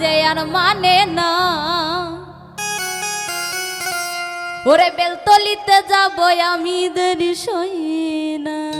যে আর মানে না। ওরে বেলতলিতে যাব আমি দেরি সই না।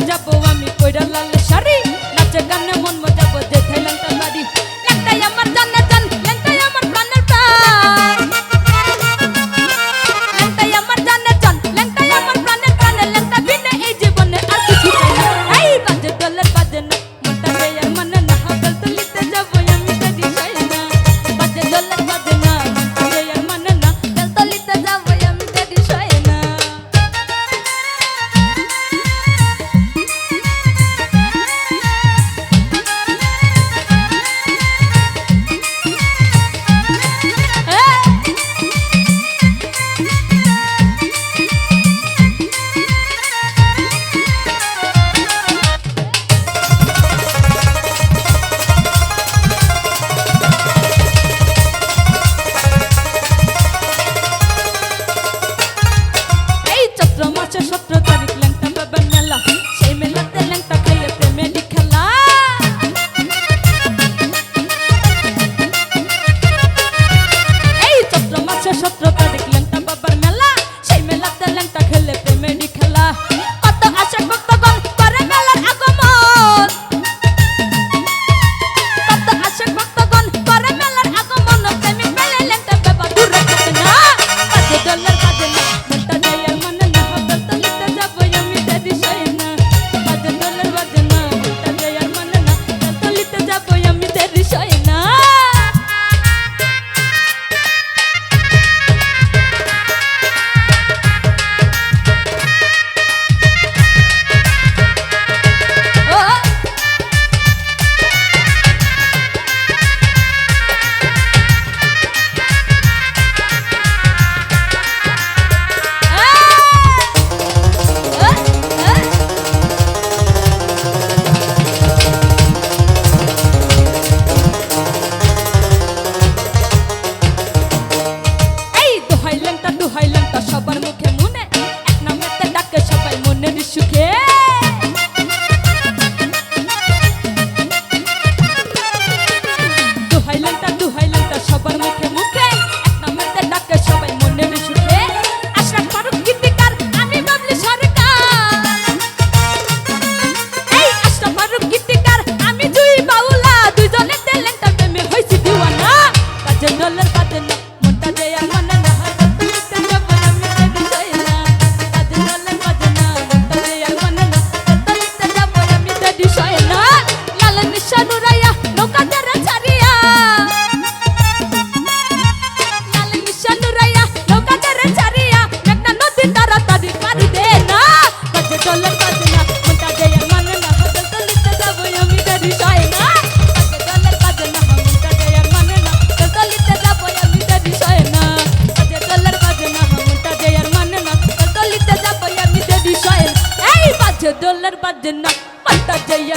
যাব আমি কইরা লাল শাড়ি নাচে গানে মন আছে সতেরো তারিখ ল্যাংটা বাবা মেলা। সেই মেলাতে ল্যাংটা খেলে প্রেমেরই খেলা। এই চৈত্র